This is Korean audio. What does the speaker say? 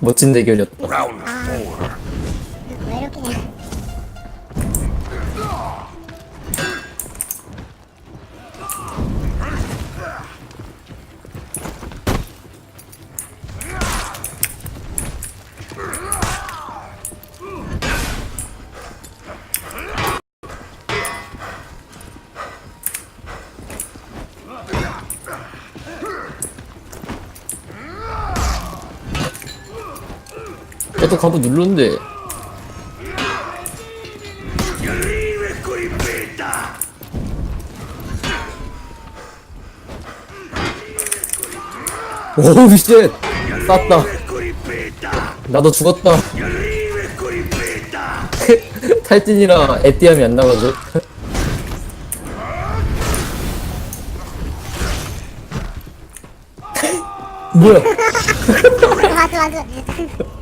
멋진 대결이었다. 나도 가부 눌렀는데 Arrive Coripetta! 오우 쉣 쌌다. 나도 죽었다. 탈진이라 에띠함이 안 나가죠. 뭐야? 맞아 맞아